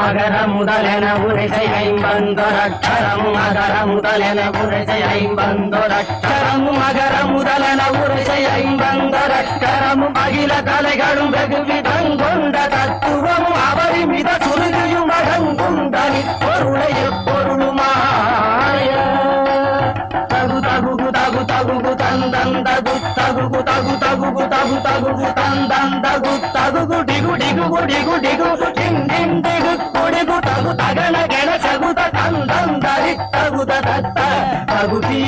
அகர முதலென உரைசை ஐம்பந்தொரட்சரம் அகர முதலென உரைசை ஐம்பந்தொரட்சரம் அகர முதலென உரைசை ஐம்பந்தொரட்சரம் அகில கலைகளும் வெகு விதம் கொண்ட தத்துவம் அவரிமித சுருதியும் அகங்குண்டனி பொருளையில் తగుగు తందం తగు తగుగు డిగు డిగు డిగు డిగు డింగ్ డింగ్ డిగు కొడుగు తగు తగన గణ చగుత తందం దరి తగుత దత్త తగుతీ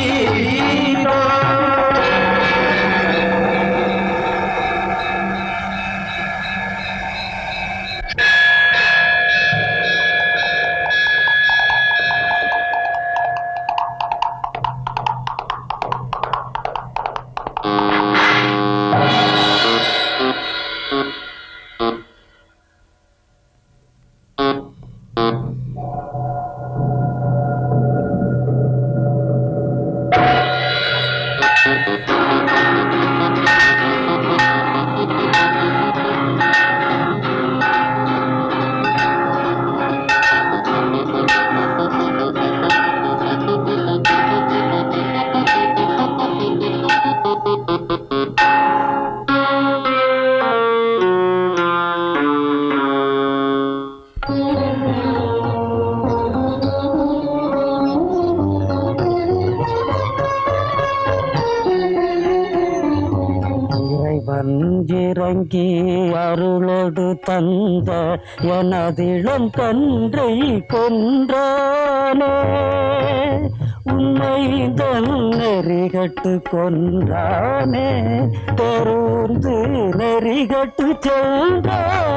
தத்த அருளோடு தந்த எனதிளம் கன்றை கொன்றானே. உண்மை நெறிகட்டு கொன்றானே. தெருந்து நெறிகட்டு சென்றானே.